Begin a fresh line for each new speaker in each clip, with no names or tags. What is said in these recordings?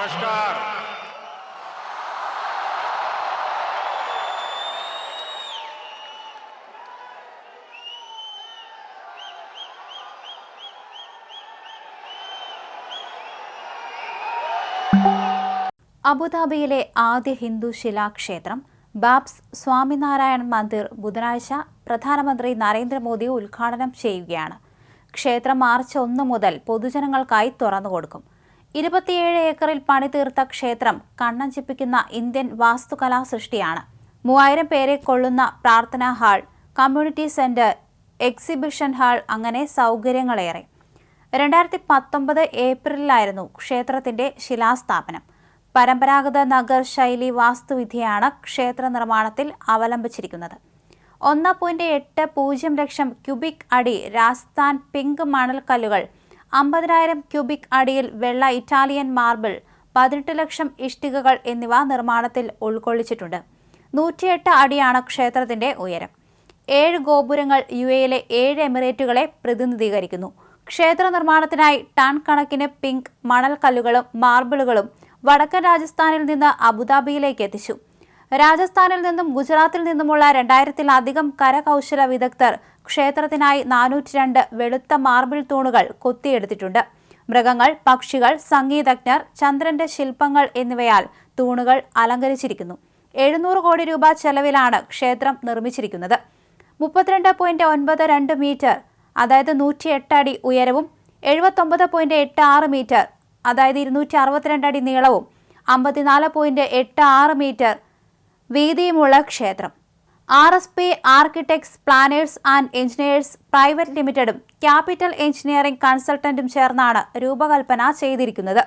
नमस्कार അബുദാബിയിലെ ആദ്യ ഹിന്ദു ശിലാക്ഷേത്രം ബാബ്സ് സ്വാമിനാരായൺ മന്ദിർ ബുധനാഴ്ച പ്രധാനമന്ത്രി നരേന്ദ്രമോദി ഉദ്ഘാടനം ചെയ്യുകയാണ് ക്ഷേത്രം മാർച്ച് ഒന്ന് മുതൽ പൊതുജനങ്ങൾക്കായി തുറന്നുകൊടുക്കും ഇരുപത്തിയേഴ് ഏക്കറിൽ പണിതീർത്ത ക്ഷേത്രം കണ്ണഞ്ചിപ്പിക്കുന്ന ഇന്ത്യൻ വാസ്തുകലാ സൃഷ്ടിയാണ് മൂവായിരം പേരെ കൊള്ളുന്ന പ്രാർത്ഥനാ hall community centre exhibition hall അങ്ങനെ സൗകര്യങ്ങളേറെ രണ്ടായിരത്തി പത്തൊമ്പത് ഏപ്രിലായിരുന്നു ക്ഷേത്രത്തിന്റെ ശിലാസ്ഥാപനം പരമ്പരാഗത നഗർ ശൈലി വാസ്തുവിധിയാണ് ക്ഷേത്ര നിർമ്മാണത്തിൽ അവലംബിച്ചിരിക്കുന്നത് ഒന്ന് പോയിന്റ് എട്ട് പൂജ്യം ലക്ഷം ക്യൂബിക് അടി രാജസ്ഥാൻ പിങ്ക് മണൽക്കല്ലുകൾ അമ്പതിനായിരം ക്യൂബിക് അടിയിൽ വെള്ള ഇറ്റാലിയൻ മാർബിൾ പതിനെട്ട് ലക്ഷം ഇഷ്ടികകൾ എന്നിവ നിർമ്മാണത്തിൽ ഉൾക്കൊള്ളിച്ചിട്ടുണ്ട് നൂറ്റിയെട്ട് അടിയാണ് ക്ഷേത്രത്തിന്റെ ഉയരം ഏഴ് ഗോപുരങ്ങൾ യു എയിലെ ഏഴ് എമിറേറ്റുകളെ പ്രതിനിധീകരിക്കുന്നു ക്ഷേത്ര നിർമ്മാണത്തിനായി ടൺ കണക്കിന് പിങ്ക് മണൽ കല്ലുകളും മാർബിളുകളും വടക്കൻ രാജസ്ഥാനിൽ നിന്ന് അബുദാബിയിലേക്ക് എത്തിച്ചു രാജസ്ഥാനിൽ നിന്നും ഗുജറാത്തിൽ നിന്നുമുള്ള രണ്ടായിരത്തിലധികം കരകൗശല വിദഗ്ധർ ക്ഷേത്രത്തിനായി നാനൂറ്റി രണ്ട് വെളുത്ത മാർബിൾ തൂണുകൾ കൊത്തിയെടുത്തിട്ടുണ്ട് മൃഗങ്ങൾ പക്ഷികൾ സംഗീതജ്ഞർ ചന്ദ്രന്റെ ശില്പങ്ങൾ എന്നിവയാൽ തൂണുകൾ അലങ്കരിച്ചിരിക്കുന്നു എഴുന്നൂറ് കോടി രൂപ ചെലവിലാണ് ക്ഷേത്രം നിർമ്മിച്ചിരിക്കുന്നത് മുപ്പത്തിരണ്ട് പോയിന്റ് ഒൻപത് രണ്ട് മീറ്റർ അതായത് നൂറ്റി എട്ട് അടി ഉയരവും എഴുപത്തൊമ്പത് പോയിന്റ് എട്ട് ആറ് മീറ്റർ അതായത് ഇരുന്നൂറ്റി അറുപത്തിരണ്ട് അടി നീളവും അമ്പത്തിനാല് പോയിന്റ് എട്ട് ആറ് മീറ്റർ വീതിയുമുള്ള ക്ഷേത്രം R S P architects planners and engineers private ലിമിറ്റഡും ക്യാപിറ്റൽ എഞ്ചിനീയറിംഗ് കൺസൾട്ടന്റും ചേർന്നാണ് രൂപകൽപ്പന ചെയ്തിരിക്കുന്നത്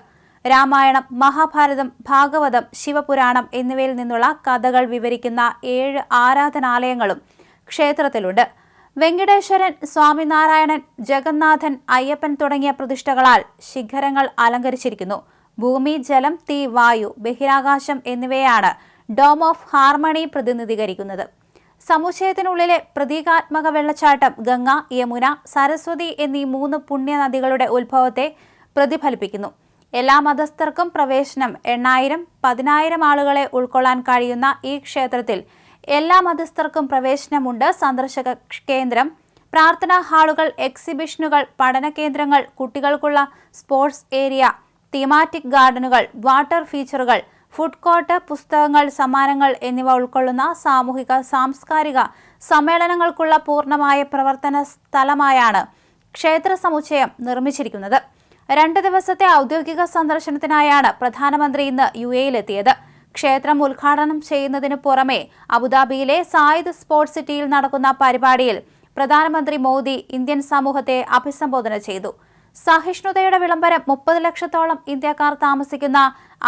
രാമായണം മഹാഭാരതം ഭാഗവതം ശിവപുരാണം എന്നിവയിൽ നിന്നുള്ള കഥകൾ വിവരിക്കുന്ന ഏഴ് ആരാധനാലയങ്ങളും ക്ഷേത്രത്തിലുണ്ട് വെങ്കടേശ്വരൻ സ്വാമിനാരായണൻ ജഗന്നാഥൻ അയ്യപ്പൻ തുടങ്ങിയ പ്രതിഷ്ഠകളാൽ ശിഖരങ്ങൾ അലങ്കരിച്ചിരിക്കുന്നു ഭൂമി ജലം തീ വായു ബഹിരാകാശം എന്നിവയാണ് ഡോം ഓഫ് ഹാർമണി പ്രതിനിധീകരിക്കുന്നത് സമുച്ചയത്തിനുള്ളിലെ പ്രതീകാത്മക വെള്ളച്ചാട്ടം ഗംഗ യമുന സരസ്വതി എന്നീ മൂന്ന് പുണ്യനദികളുടെ ഉത്ഭവത്തെ പ്രതിഫലിപ്പിക്കുന്നു എല്ലാ മതസ്ഥർക്കും പ്രവേശനം എണ്ണായിരം പതിനായിരം ആളുകളെ ഉൾക്കൊള്ളാൻ കഴിയുന്ന ഈ ക്ഷേത്രത്തിൽ എല്ലാ മതസ്ഥർക്കും പ്രവേശനമുണ്ട് സന്ദർശക കേന്ദ്രം പ്രാർത്ഥനാ ഹാളുകൾ എക്സിബിഷനുകൾ പഠന കേന്ദ്രങ്ങൾ കുട്ടികൾക്കുള്ള സ്പോർട്സ് ഏരിയ തീമാറ്റിക് ഗാർഡനുകൾ വാട്ടർ ഫീച്ചറുകൾ ഫുഡ് കോർട്ട് പുസ്തകങ്ങൾ സമ്മാനങ്ങൾ എന്നിവ ഉൾക്കൊള്ളുന്ന സാമൂഹിക സാംസ്കാരിക സമ്മേളനങ്ങൾക്കുള്ള പൂർണ്ണമായ പ്രവർത്തന സ്ഥലമായാണ് ക്ഷേത്ര സമുച്ചയം നിർമ്മിച്ചിരിക്കുന്നത് രണ്ട് ദിവസത്തെ ഔദ്യോഗിക സന്ദർശനത്തിനായാണ് പ്രധാനമന്ത്രി ഇന്ന് യു എയിലെത്തിയത് ക്ഷേത്രം ഉദ്ഘാടനം ചെയ്യുന്നതിനു പുറമെ അബുദാബിയിലെ സായിദ് സ്പോർട്സ് സിറ്റിയിൽ നടക്കുന്ന പരിപാടിയിൽ പ്രധാനമന്ത്രി മോദി ഇന്ത്യൻ സമൂഹത്തെ അഭിസംബോധന ചെയ്തു സഹിഷ്ണുതയുടെ വിളംബരം മുപ്പത് ലക്ഷത്തോളം ഇന്ത്യക്കാർ താമസിക്കുന്ന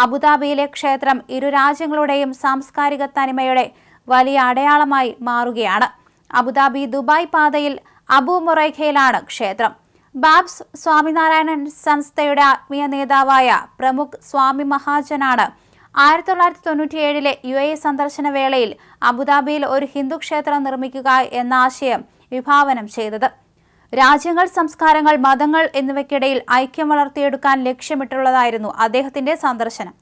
അബുദാബിയിലെ ക്ഷേത്രം ഇരു രാജ്യങ്ങളുടെയും സാംസ്കാരിക തനിമയുടെ വലിയ അടയാളമായി മാറുകയാണ് അബുദാബി ദുബായ് പാതയിൽ അബു മൊറൈഖയിലാണ് ക്ഷേത്രം ബാബ്സ് സ്വാമിനാരായണൻ സംസ്ഥയുടെ ആത്മീയ നേതാവായ പ്രമുഖ് സ്വാമി മഹാജനാണ് ആയിരത്തി തൊള്ളായിരത്തി തൊണ്ണൂറ്റിയേഴിലെ യു എ സന്ദർശന വേളയിൽ അബുദാബിയിൽ ഒരു ഹിന്ദു ക്ഷേത്രം നിർമ്മിക്കുക എന്ന ആശയം വിഭാവനം ചെയ്തത് രാജ്യങ്ങൾ സംസ്കാരങ്ങൾ മതങ്ങൾ എന്നിവയ്ക്കിടയിൽ ഐക്യം വളർത്തിയെടുക്കാൻ ലക്ഷ്യമിട്ടുള്ളതായിരുന്നു അദ്ദേഹത്തിന്റെ സന്ദർശനം